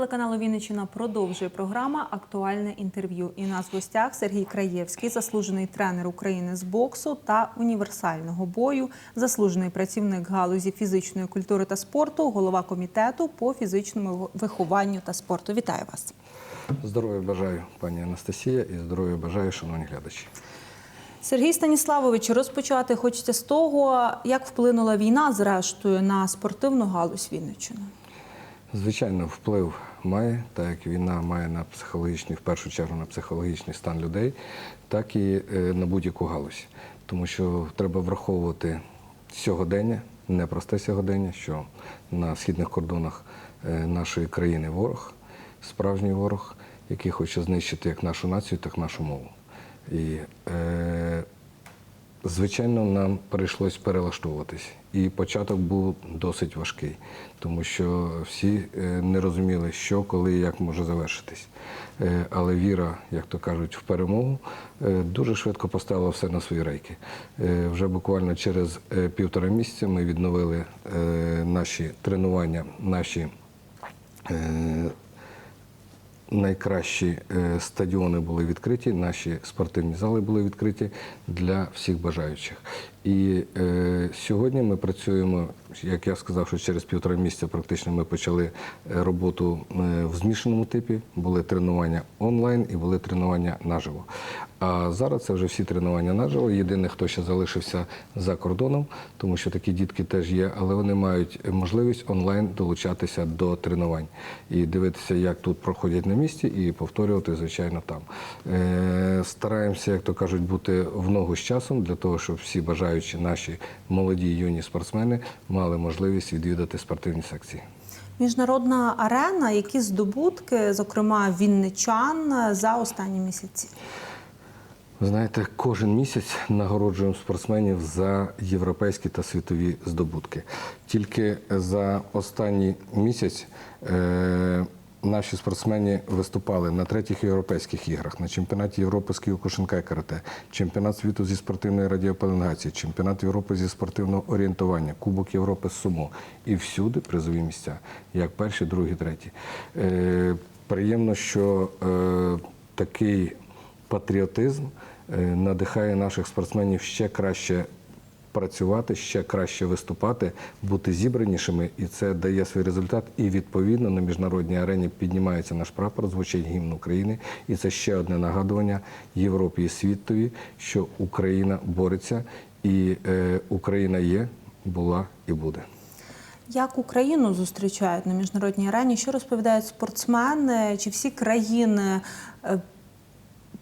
телеканалу Вінниччина продовжує програма Актуальне інтерв'ю. І у нас в гостях Сергій Краєвський, заслужений тренер України з боксу та універсального бою, заслужений працівник галузі фізичної культури та спорту, голова комітету по фізичному вихованню та спорту. Вітаю вас. Здоров'я бажаю, пані Анастасія, і здоров'я бажаю, шановні глядачі. Сергій Станіславович, розпочати хочеться з того, як вплинула війна, зрештою, на спортивну галузь Вінниччини. Звичайно, вплив має, так як війна має на психологічний, в першу чергу на психологічний стан людей, так і е, на будь-яку галузь. Тому що треба враховувати сьогодення, непросте сьогодення, що на східних кордонах е, нашої країни ворог, справжній ворог, який хоче знищити як нашу націю, так і нашу мову. І е, Звичайно, нам прийшлось перелаштовуватись. І початок був досить важкий, тому що всі е, не розуміли, що, коли і як може завершитись. Е, Але віра, як то кажуть, в перемогу е, дуже швидко поставила все на свої рейки. Вже буквально через півтора місяця ми відновили наші тренування, наші найкращі е, стадіони були відкриті, наші спортивні зали були відкриті для всіх бажаючих. І е, сьогодні ми працюємо, як я сказав, що через півтора місяця практично ми почали е, роботу е, в змішаному типі. Були тренування онлайн і були тренування наживо. А зараз це вже всі тренування наживо. Єдине, хто ще залишився за кордоном, тому що такі дітки теж є, але вони мають можливість онлайн долучатися до тренувань і дивитися, як тут проходять на місці, і повторювати, звичайно, там. Е, Стараємося, як то кажуть, бути в ногу з часом для того, щоб всі бажаючі наші молоді юні спортсмени мали можливість відвідати спортивні секції. Міжнародна арена, які здобутки, зокрема вінничан, за останні місяці. Ви знаєте, кожен місяць нагороджуємо спортсменів за європейські та світові здобутки. Тільки за останній місяць е, наші спортсмени виступали на третіх європейських іграх, на чемпіонаті Європи з Кіокушинка і карате, чемпіонат світу зі спортивної радіопеленгації, чемпіонат Європи зі спортивного орієнтування, Кубок Європи з сумо. І всюди призові місця, як перші, другі, треті. Е, приємно, що е, такий патріотизм е, надихає наших спортсменів ще краще працювати, ще краще виступати, бути зібранішими, і це дає свій результат. І відповідно на міжнародній арені піднімається наш прапор, звучить гімн України. І це ще одне нагадування Європі і світові, що Україна бореться, і е, Україна є, була і буде. Як Україну зустрічають на міжнародній арені? Що розповідають спортсмени? Чи всі країни е,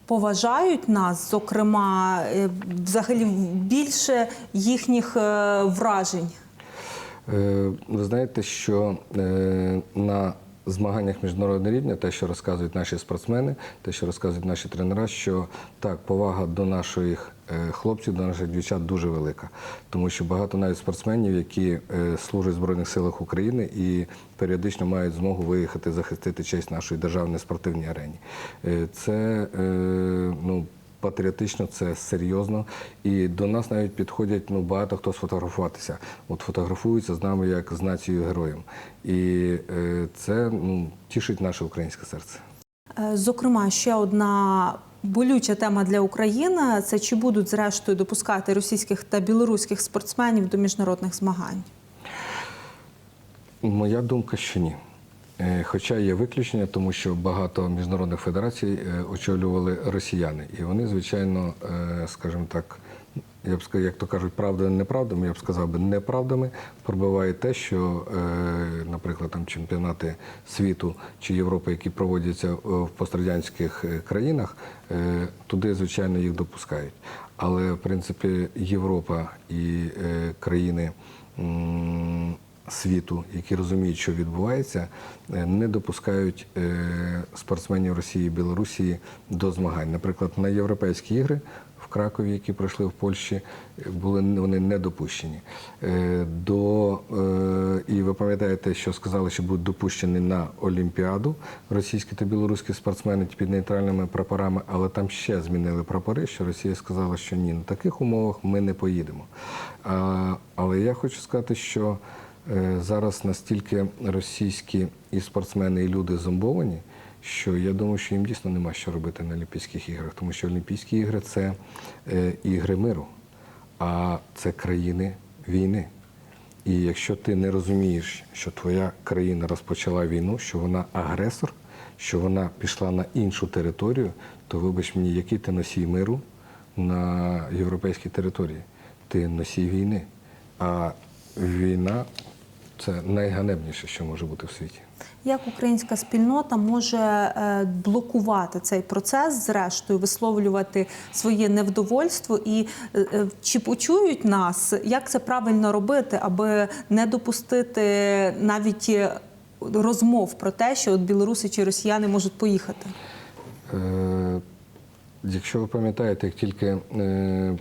поважають нас, зокрема, е, взагалі більше їхніх е, вражень? Е, Ви знаєте, що на змаганнях міжнародного рівня, те, що розказують наші спортсмени, те, що розказують наші тренера, що так, повага до наших е, хлопців, до наших дівчат дуже велика. Тому що багато навіть спортсменів, які е, служать в Збройних силах України і періодично мають змогу виїхати захистити честь нашої державної спортивній арені. Е, Це ну, патріотично, це серйозно. І до нас навіть підходять ну, багато хто сфотографуватися. От фотографуються з нами як з нацією героєм. І е, це ну, тішить наше українське серце. Е, Зокрема, ще одна болюча тема для України це чи будуть зрештою допускати російських та білоруських спортсменів до міжнародних змагань? Моя думка, що ні. Е, Хоча є виключення, тому що багато міжнародних федерацій е, очолювали росіяни. І вони, звичайно, е, скажімо так, я б сказав, як то кажуть, правдами неправдами, я б сказав би неправдами, пробиває те, що, наприклад, там чемпіонати світу чи Європи, які проводяться в пострадянських країнах, туди, звичайно, їх допускають. Але, в принципі, Європа і країни. Світу, які розуміють, що відбувається, е, не допускають е, спортсменів Росії і Білорусі до змагань. Наприклад, на європейські ігри в Кракові, які пройшли в Польщі, були вони не допущені. Е, До і ви пам'ятаєте, що сказали, що будуть допущені на Олімпіаду російські та білоруські спортсмени під нейтральними прапорами, але там ще змінили прапори, що Росія сказала, що ні, на таких умовах ми не поїдемо. Але я хочу сказати, що Зараз настільки російські і спортсмени, і люди зомбовані, що я думаю, що їм дійсно нема що робити на Олімпійських іграх, тому що Олімпійські ігри це е, ігри миру, а це країни війни. І якщо ти не розумієш, що твоя країна розпочала війну, що вона агресор, що вона пішла на іншу територію, то вибач мені, який ти носій миру на європейській території? Ти носій війни. А війна це найганебніше, що може бути в світі. Як українська спільнота може е, блокувати цей процес, зрештою висловлювати своє невдовольство, і е, е, чи почують нас, як це правильно робити, аби не допустити навіть розмов про те, що от білоруси чи росіяни можуть поїхати? Е, Якщо ви пам'ятаєте, як тільки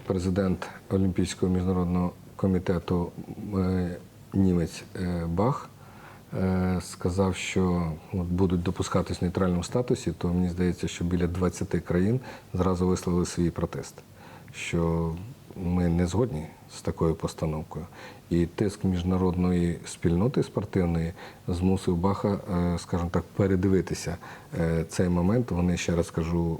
президент Олімпійського міжнародного комітету німець е, Бах е, сказав, що будуть допускатись в нейтральному статусі, то мені здається, що біля 20 країн зразу висловили свій протест, що ми не згодні з такою постановкою. І тиск міжнародної спільноти спортивної змусив Баха, е, скажімо так, передивитися цей момент. Вони ще раз кажу,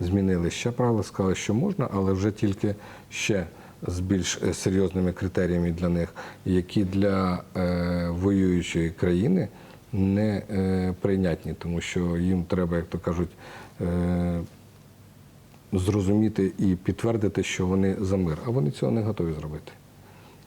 змінили ще правила, сказали, що можна, але вже тільки ще з більш е, серйозними критеріями для них, які для е, воюючої країни не е, прийнятні, тому що їм треба, як то кажуть, зрозуміти і підтвердити, що вони за мир, а вони цього не готові зробити.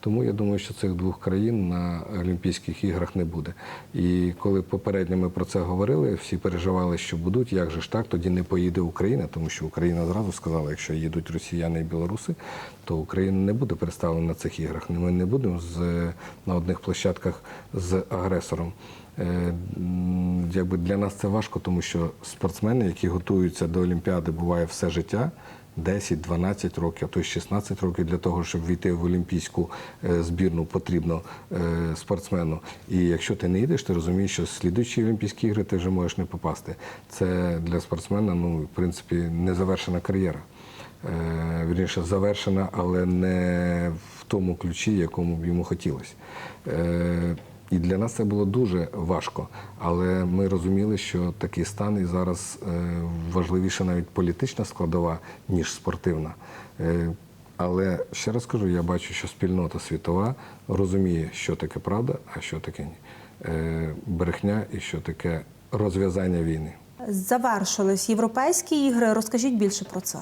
Тому я думаю, що цих двох країн на Олімпійських іграх не буде. І коли попередньо ми про це говорили, всі переживали, що будуть, як же ж так, тоді не поїде Україна, тому що Україна зразу сказала, якщо їдуть росіяни і білоруси, то Україна не буде представлена на цих іграх. Ми не будемо з, на одних площадках з агресором. Е, Якби для нас це важко, тому що спортсмени, які готуються до Олімпіади, буває все життя. 10-12 років, а то й 16 років для того, щоб війти в олімпійську е, збірну, потрібно е, спортсмену. І якщо ти не йдеш, ти розумієш, що слідуючі Олімпійські ігри ти вже можеш не попасти. Це для спортсмена, ну, в принципі, незавершена кар'єра. Е, Вірніше, завершена, але не в тому ключі, якому б йому хотілося. Е, і для нас це було дуже важко, але ми розуміли, що такий стан і зараз важливіше важливіша навіть політична складова, ніж спортивна. Е, Але ще раз кажу, я бачу, що спільнота світова розуміє, що таке правда, а що таке. Е, брехня і що таке розв'язання війни. Завершились європейські ігри. Розкажіть більше про це.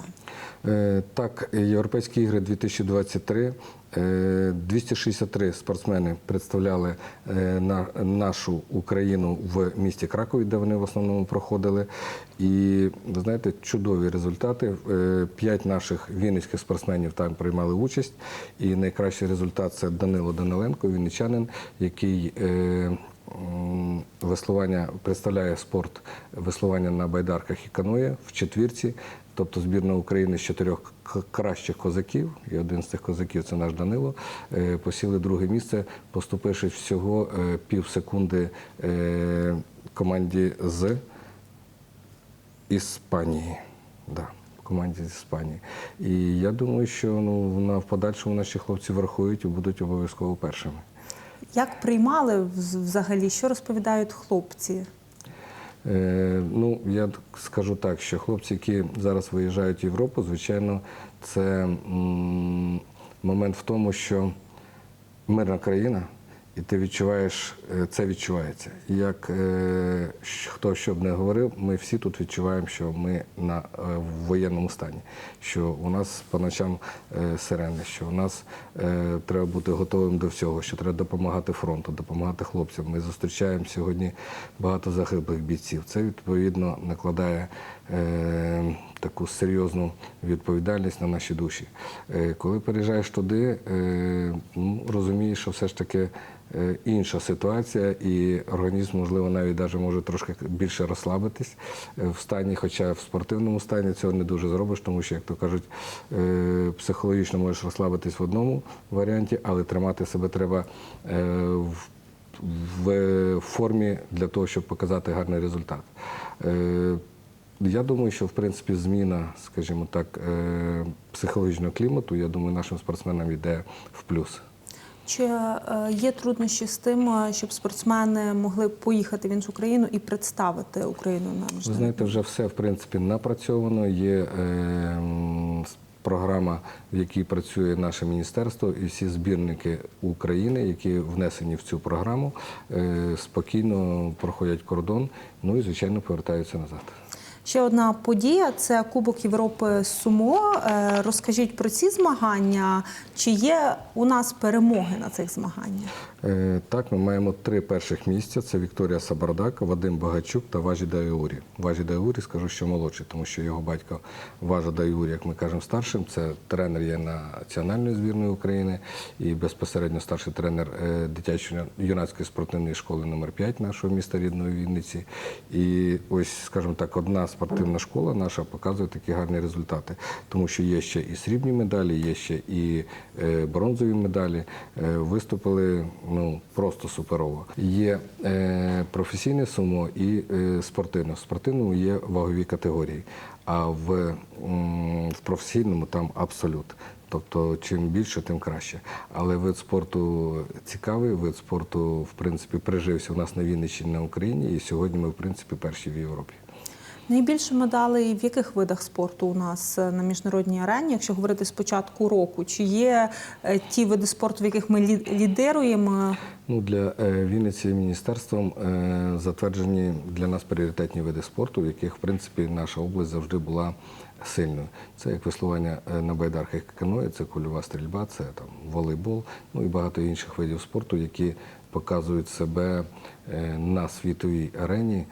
Е, Так, Європейські ігри 2023. е, 263 спортсмени представляли е, на нашу Україну в місті Кракові, де вони в основному проходили. І ви знаєте, чудові результати. Е, П'ять наших вінницьких спортсменів там приймали участь. І найкращий результат це Данило Даниленко, вінничанин, який е, веслування представляє спорт веслування на байдарках і каноє в четвірці. Тобто збірна України з чотирьох кращих козаків, і один з цих козаків це наш Данило, е, посіли друге місце, поступивши всього е, пів секунди е, команді з Іспанії. Да, команді з Іспанії. І я думаю, що ну, в подальшому наші хлопці врахують і будуть обов'язково першими. Як приймали взагалі? Що розповідають хлопці? Е, ну, я скажу так, що хлопці, які зараз виїжджають в Європу, звичайно, це м, момент в тому, що мирна країна, і ти відчуваєш, е, це відчувається. Як е, хто що б не говорив, ми всі тут відчуваємо, що ми на е, в воєнному стані, що у нас по ночам е, сирени, що у нас е, треба бути готовим до всього, що треба допомагати фронту, допомагати хлопцям. Ми зустрічаємо сьогодні багато загиблих бійців. Це відповідно накладає таку серйозну відповідальність на наші душі. Е, коли переїжджаєш туди, е, ну, розумієш, що все ж таки е, інша ситуація, і організм, можливо, навіть даже може трошки більше розслабитись е, в стані, хоча в спортивному стані цього не дуже зробиш, тому що, як то кажуть, е, психологічно можеш розслабитись в одному варіанті, але тримати себе треба е, в в формі для того, щоб показати гарний результат. Е, Я думаю, що в принципі зміна, скажімо так, е, психологічного клімату, я думаю, нашим спортсменам йде в плюс. Чи е, є труднощі з тим, е, щоб спортсмени могли поїхати в іншу країну і представити Україну на Ви знаєте, вже все в принципі напрацьовано. Є е, програма, в якій працює наше міністерство, і всі збірники України, які внесені в цю програму, е, спокійно проходять кордон, ну і звичайно повертаються назад. Ще одна подія це Кубок Європи Сумо. Е, Розкажіть про ці змагання. Чи є у нас перемоги на цих змаганнях? Е, Так, ми маємо три перших місця: це Вікторія Сабардак, Вадим Багачук та Важі Дайурі. Важі Дайурі, скажу, що молодший, тому що його батько Важа Дайурі, як ми кажемо, старшим. Це тренер є національної збірної України і безпосередньо старший тренер е, дитячо-юнацької спортивної школи номер 5 нашого міста рідної Вінниці. І ось, скажімо так, одна спортивна школа наша показує такі гарні результати, тому що є ще і срібні медалі, є ще і е, бронзові медалі. Е, Виступили ну просто суперово. Є е, професійне сумо і спортивне. В спортивному є вагові категорії, а в, в професійному там абсолют. Тобто, чим більше, тим краще. Але вид спорту цікавий, вид спорту, в принципі, прижився у нас на Вінниччині на Україні, і сьогодні ми, в принципі, перші в Європі. Найбільше медалей в яких видах спорту у нас е, на міжнародній арені, якщо говорити з початку року? Чи є е, ті види спорту, в яких ми лі- лідируємо? Ну, для е, Вінниці міністерством затверджені для нас пріоритетні види спорту, в яких, в принципі, наша область завжди була сильною. Це як веслування на байдарках каної, це кульова стрільба, це там волейбол, ну і багато інших видів спорту, які показують себе на світовій арені,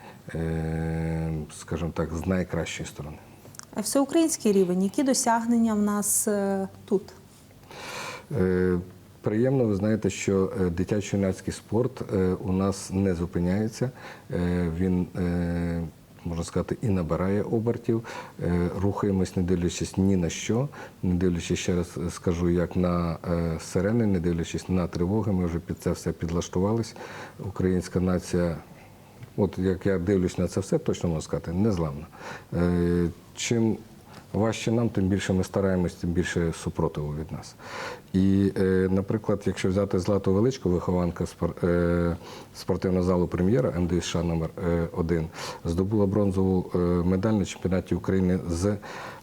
скажімо так, з найкращої сторони. Е, Всеукраїнський рівень, які досягнення в нас е, тут? Е, Приємно, ви знаєте, що е, дитячо-юнацький спорт у нас не зупиняється. Він, можна сказати, і набирає обертів. Рухаємось, не дивлячись ні на що, не дивлячись, ще раз скажу, як на сирени, не дивлячись на тривоги. Ми вже під це все підлаштувались. Українська нація От як я дивлюсь на це все, точно можу сказати, незламна. Е, чим важче нам, тим більше ми стараємось, тим більше супротиву від нас. І, е, наприклад, якщо взяти Злату Величко, вихованка е, спортивного залу прем'єра МДСШ номер 1 здобула бронзову е, медаль на чемпіонаті України з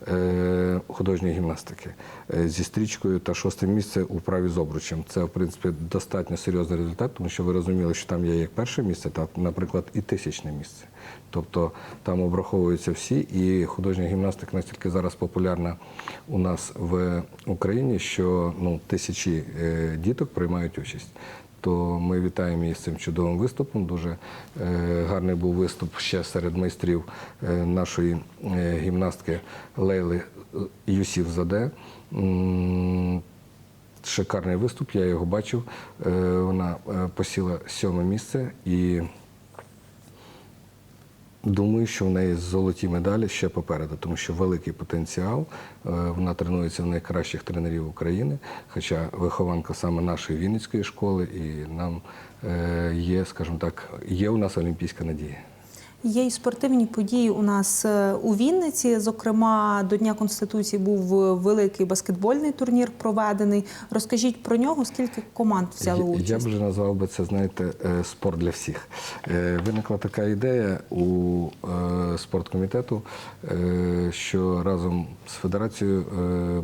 е, художньої гімнастики е, зі стрічкою та шосте місце у праві з обручем. Це, в принципі, достатньо серйозний результат, тому що ви розуміли, що там є як перше місце, так, наприклад, і тисячне місце. Тобто там обраховуються всі, і художня гімнастика настільки зараз популярна у нас в Україні, що ну, тисячі е, діток приймають участь. То ми вітаємо її з цим чудовим виступом. Дуже е, гарний був виступ ще серед майстрів е, нашої гімнастки Лейли Юсів Заде. Шикарний виступ, я його бачив. Вона посіла сьоме місце і думаю, що в неї золоті медалі ще попереду, тому що великий потенціал. Е, Вона тренується в найкращих тренерів України, хоча вихованка саме нашої Вінницької школи, і нам е, є, скажімо так, є у нас олімпійська надія. Є і спортивні події у нас е, у Вінниці. Зокрема, до Дня Конституції був е, великий баскетбольний турнір проведений. Розкажіть про нього, скільки команд взяли участь? Я б вже назвав би це, знаєте, е, спорт для всіх. Виникла така ідея у спорткомітету, що разом з Федерацією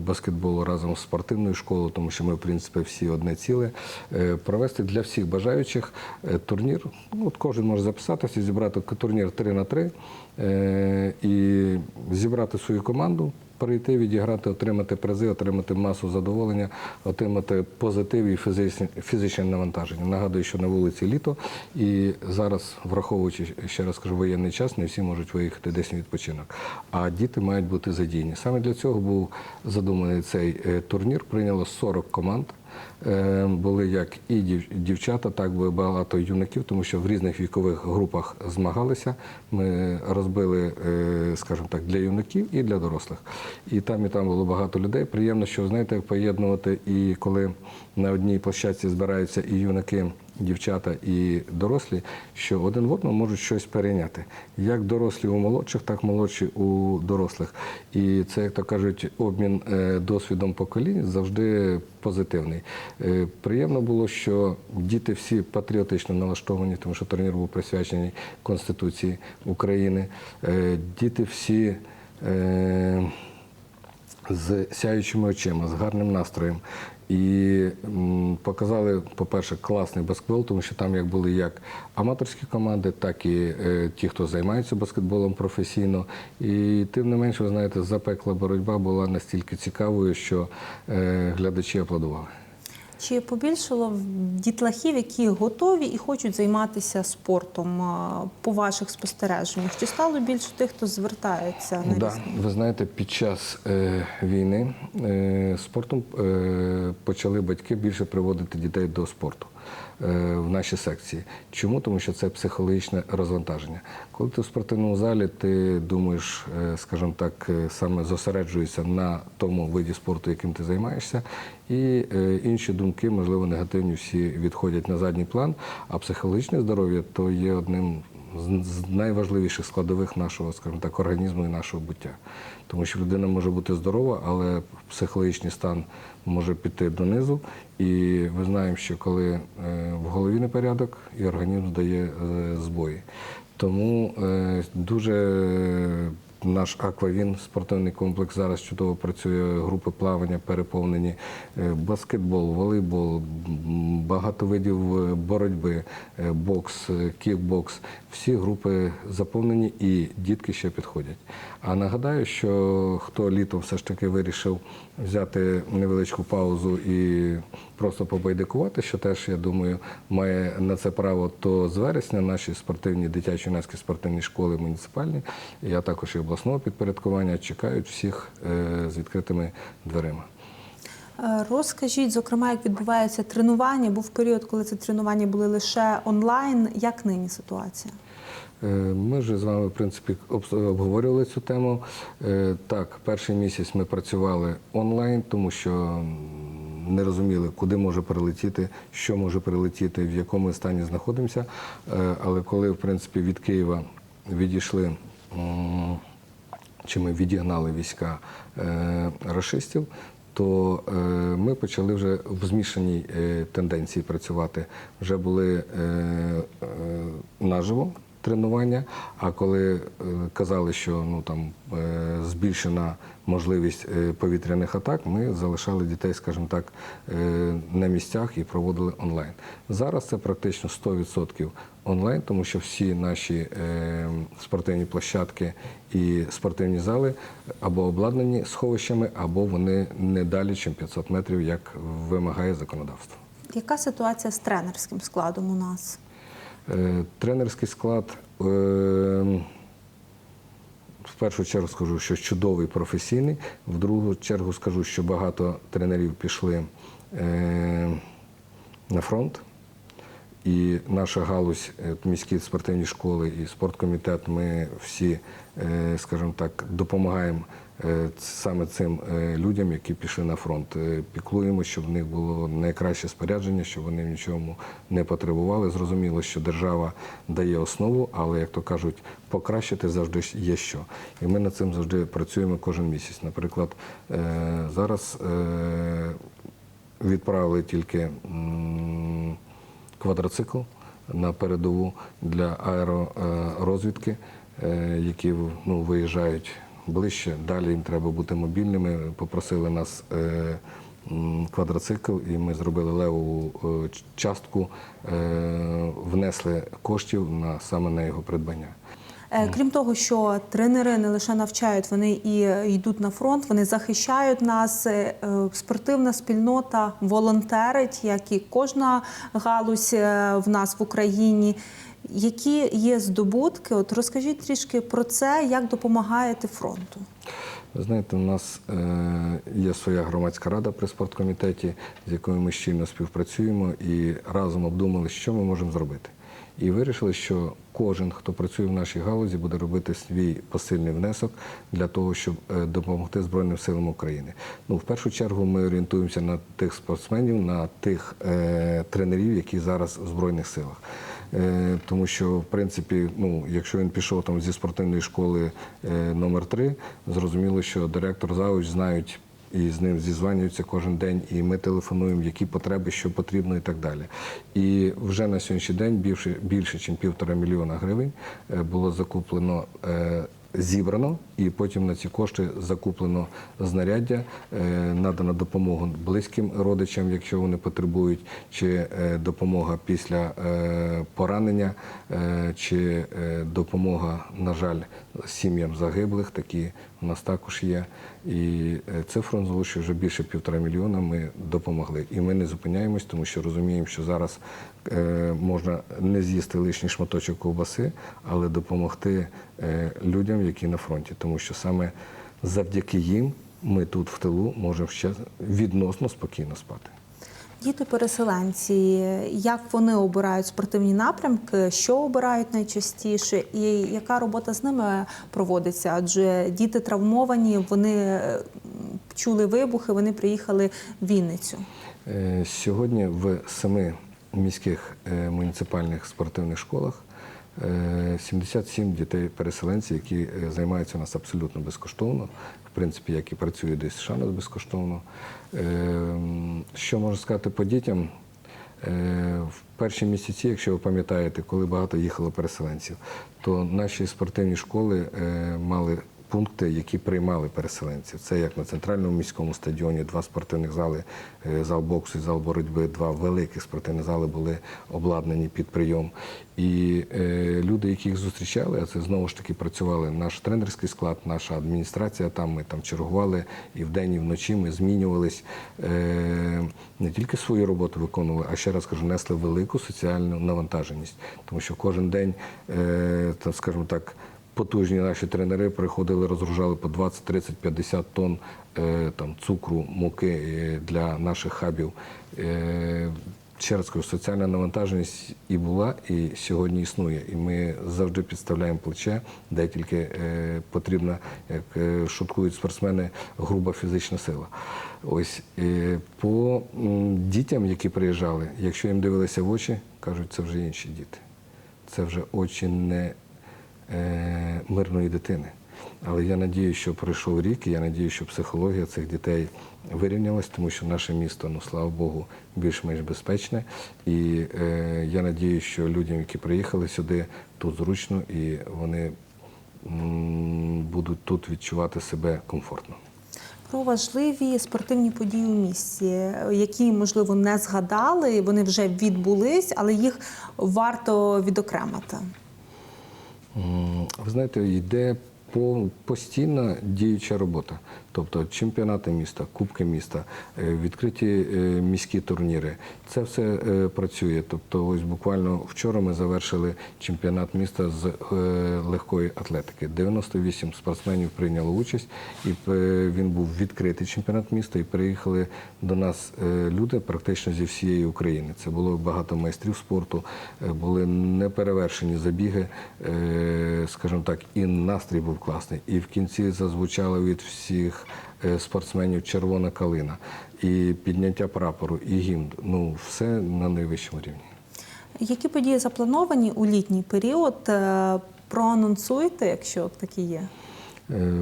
баскетболу, разом з спортивною школою, тому що ми, в принципі, всі одне ціле, провести для всіх бажаючих турнір. Ну, От кожен може записатися, зібрати турнір 3 на 3 е, і зібрати свою команду. Прийти, відіграти, отримати призи, отримати масу задоволення, отримати позитив і фізичне, фізичне навантаження. Нагадую, що на вулиці літо, і зараз, враховуючи ще раз кажу, воєнний час, не всі можуть виїхати десь на відпочинок. А діти мають бути задіяні. Саме для цього був задуманий цей е, турнір. Прийняло 40 команд. Е, Були як і дів- дівчата, так і багато юнаків, тому що в різних вікових групах змагалися. Ми розбили, е, скажімо так, для юнаків і для дорослих. І там, і там було багато людей. Приємно, що знаєте, поєднувати і коли на одній площадці збираються і юнаки дівчата і дорослі, що один в одному можуть щось перейняти. Як дорослі у молодших, так молодші у дорослих. І це, як то кажуть, обмін е, досвідом поколінь завжди позитивний. Е, Приємно було, що діти всі патріотично налаштовані, тому що турнір був присвячений Конституції України. Е, Діти всі. з сяючими очима, з гарним настроєм. І показали, по-перше, класний баскетбол, тому що там як були як аматорські команди, так і е, ті, хто займається баскетболом професійно. І тим не менше, ви знаєте, запекла боротьба була настільки цікавою, що е, глядачі аплодували. Чи побільшало дітлахів, які готові і хочуть займатися спортом по ваших спостереженнях? Чи стало більше тих, хто звертається на Да, різні? ви знаєте, під час е, війни е, спортом е, почали батьки більше приводити дітей до спорту в наші секції. Чому? Тому що це психологічне розвантаження. Коли ти в спортивному залі, ти думаєш, е, скажімо так, е, саме зосереджуєшся на тому виді спорту, яким ти займаєшся, і е, інші думки, можливо, негативні всі відходять на задній план. А психологічне здоров'я то є одним з найважливіших складових нашого, скажімо так, організму і нашого буття. Тому що людина може бути здорова, але психологічний стан може піти донизу. І ми знаємо, що коли е, в голові непорядок, і організм дає е, збої. Тому е, дуже наш Аквавін, спортивний комплекс зараз чудово працює. Групи плавання переповнені, баскетбол, волейбол, багато видів боротьби, бокс, кікбокс. Всі групи заповнені і дітки ще підходять. А нагадаю, що хто літом все ж таки вирішив взяти невеличку паузу і просто побайдикувати, що теж, я думаю, має на це право, то з вересня наші спортивні дитячі юнацькі спортивні школи муніципальні, а також і обласного підпорядкування чекають всіх е, з відкритими дверима. Е, Розкажіть, зокрема, як відбувається тренування? Був період, коли ці тренування були лише онлайн. Як нині ситуація? Е, Ми вже з вами, в принципі, обговорювали цю тему. Е, Так, перший місяць ми працювали онлайн, тому що не розуміли, куди може прилетіти, що може прилетіти, в якому стані знаходимося. Е, Але коли, в принципі, від Києва відійшли. чи ми відігнали війська е, рашистів, то ми почали вже в змішаній тенденції працювати. Вже були наживо тренування. А коли е, казали, що ну там е, збільшена можливість е, повітряних атак, ми залишали дітей, скажімо так, на місцях і проводили онлайн. Зараз це практично 100% онлайн, тому що всі наші спортивні площадки і спортивні зали або обладнані сховищами, або вони не далі, ніж 500 метрів, як вимагає законодавство. Яка ситуація з тренерським складом у нас? Е, Тренерський склад. е, В першу чергу скажу, що чудовий професійний. В другу чергу скажу, що багато тренерів пішли е, на фронт. І наша галузь, міські спортивні школи і спорткомітет, ми всі, скажімо так, допомагаємо саме цим е, людям, які пішли на фронт. Е, Піклуємо, щоб в них було найкраще спорядження, щоб вони нічому не потребували. Зрозуміло, що держава дає основу, але як то кажуть, покращити завжди є що. І ми над цим завжди працюємо кожен місяць. Наприклад, е, зараз е, відправили тільки. квадроцикл на передову для аеророзвідки, е, які ну, виїжджають ближче. Далі їм треба бути мобільними. Попросили нас е, квадроцикл, і ми зробили левову е, частку, е, внесли коштів на саме на його придбання. Крім того, що тренери не лише навчають, вони і йдуть на фронт, вони захищають нас. Спортивна спільнота волонтерить, як і кожна галузь в нас в Україні. Які є здобутки? От розкажіть трішки про це, як допомагаєте фронту. Ви знаєте, у нас е, є своя громадська рада при спорткомітеті, з якою ми щільно співпрацюємо і разом обдумали, що ми можемо зробити. і вирішили, що кожен, хто працює в нашій галузі, буде робити свій посильний внесок для того, щоб е, допомогти Збройним силам України. Ну, в першу чергу, ми орієнтуємося на тих спортсменів, на тих е, тренерів, які зараз в збройних силах. Е, Тому що, в принципі, ну, якщо він пішов там зі спортивної школи е, номер 3 зрозуміло, що директор завуч знають і з ним зізванюються кожен день, і ми телефонуємо, які потреби, що потрібно, і так далі. І вже на сьогоднішній день більше, більше ніж півтора мільйона гривень е, було закуплено. Зібрано і потім на ці кошти закуплено знаряддя, е, надана допомога близьким родичам, якщо вони потребують, чи е, допомога після е, поранення, чи допомога, на жаль, сім'ям загиблих. Такі у нас також є. І е, цифру що вже більше півтора мільйона ми допомогли. І ми не зупиняємось, тому що розуміємо, що зараз е, можна не з'їсти лишній шматочок ковбаси, але допомогти е, людям, які на фронті, тому що саме завдяки їм ми тут в тилу можемо ще відносно спокійно спати. Діти-переселенці, як вони обирають спортивні напрямки, що обирають найчастіше, і яка робота з ними проводиться? Адже діти травмовані, вони е, чули вибухи, вони приїхали в Вінницю. Е, Сьогодні в семи міських е, муніципальних спортивних школах 77 дітей-переселенців, які е, займаються у нас абсолютно безкоштовно, в принципі, як і працюють десь США безкоштовно. Е, Що можу сказати по дітям? Е, В перші місяці, якщо ви пам'ятаєте, коли багато їхало переселенців, то наші спортивні школи е, мали пункти, які приймали переселенців. Це як на центральному міському стадіоні, два спортивних зали, е, зал боксу і зал боротьби, два великих спортивні зали були обладнані під прийом. І е, люди, які їх зустрічали, а це знову ж таки працювали наш тренерський склад, наша адміністрація. Там ми там чергували і вдень, і вночі ми змінювались. Е, не тільки свою роботу виконували, а ще раз кажу, несли велику соціальну навантаженість, тому що кожен день, е, там, скажімо так. Потужні наші тренери приходили, розгружали по 20, 30, 50 тонн е, там, цукру, муки е, для наших хабів. Е, ще раз кажу, соціальна навантаженість і була, і сьогодні існує. І ми завжди підставляємо плече, де тільки е, потрібна, як е, шуткують спортсмени, груба фізична сила. Ось е, по м, дітям, які приїжджали, якщо їм дивилися в очі, кажуть, це вже інші діти. Це вже очі не мирної дитини. Але я надію, що пройшов рік, і я надію, що психологія цих дітей вирівнялась, тому що наше місто, ну слава Богу, більш-менш безпечне. І е, я надію, що людям, які приїхали сюди, тут зручно і вони м, будуть тут відчувати себе комфортно. Про важливі спортивні події у місті, які можливо не згадали, вони вже відбулись, але їх варто відокремити. Ви знаєте, йде по- постійна діюча робота. Тобто чемпіонати міста, кубки міста, е, відкриті е, міські турніри. Це все е, працює. Тобто, ось буквально вчора ми завершили чемпіонат міста з легкої атлетики. 98 спортсменів прийняло участь, і він був відкритий чемпіонат міста. І приїхали до нас люди практично зі всієї України. Це було багато майстрів спорту, були неперевершені забіги, скажімо так, і настрій був класний. І в кінці зазвучала від всіх спортсменів червона калина, і підняття прапору, і гімн. Ну, все на найвищому рівні. Які події заплановані у літній період? Е, Проанонсуйте, якщо такі є. Е,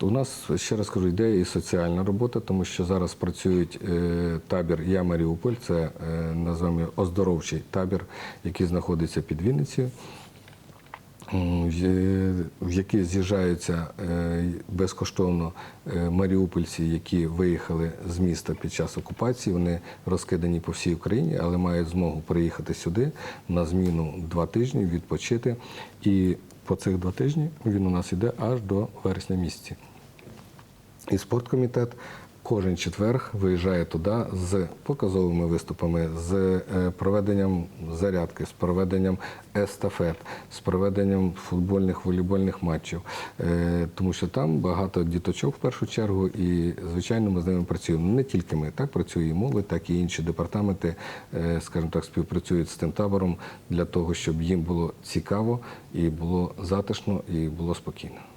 У нас ще раз кажу, йде і соціальна робота, тому що зараз працюють е, табір Я Маріуполь, це е, називаємо оздоровчий табір, який знаходиться під Вінницею. М, в- в які з'їжджаються е, безкоштовно е, маріупольці, які виїхали з міста під час окупації. Вони розкидані по всій Україні, але мають змогу приїхати сюди на зміну два тижні, відпочити. І по цих два тижні він у нас іде аж до вересня місяці. І спорткомітет кожен четверг виїжджає туди з показовими виступами, з е, проведенням зарядки, з проведенням естафет, з проведенням футбольних, волейбольних матчів. Е, Тому що там багато діточок в першу чергу, і звичайно ми з ними працюємо. Не тільки ми, так працює і молодь, так і інші департаменти, е, скажімо так, співпрацюють з тим табором для того, щоб їм було цікаво і було затишно, і було спокійно.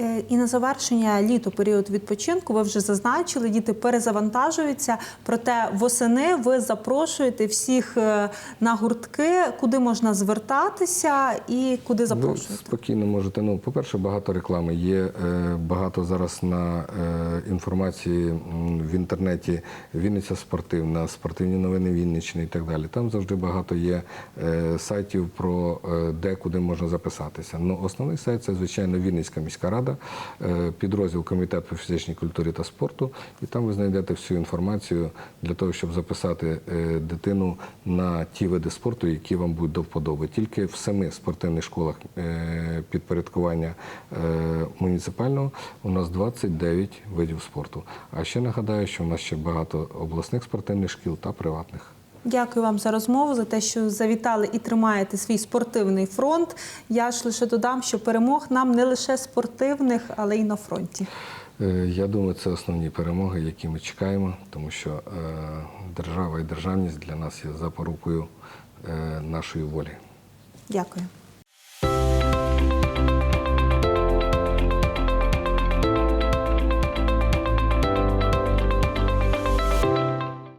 Е, І на завершення літо період відпочинку ви вже зазначили, діти перезавантажуються. Проте восени ви запрошуєте всіх е, на гуртки, куди можна звертатися і куди Ви запрошуєте. спокійно можете. Ну, по-перше, багато реклами. Є е, багато зараз на інформації в інтернеті Вінниця спортивна, спортивні новини Вінниччини і так далі. Там завжди багато є сайтів про де куди можна записатися. Ну, основний сайт це, звичайно, Вінницька міська рада, е, підрозділ Комітет по фізичній культурі та спорту. І там ви знайдете всю інформацію для того, щоб записати е, дитину на ті види спорту, які вам будуть до вподоби. Тільки в семи спортивних школах е, підпорядкування муніципального у нас 29 видів спорту. А ще нагадаю, що у нас ще багато обласних спортивних шкіл та приватних. Дякую вам за розмову, за те, що завітали і тримаєте свій спортивний фронт. Я ж лише додам, що перемог нам не лише спортивних, але й на фронті. Е, Я думаю, це основні перемоги, які ми чекаємо, тому що е, держава і державність для нас є запорукою е, нашої волі. Дякую.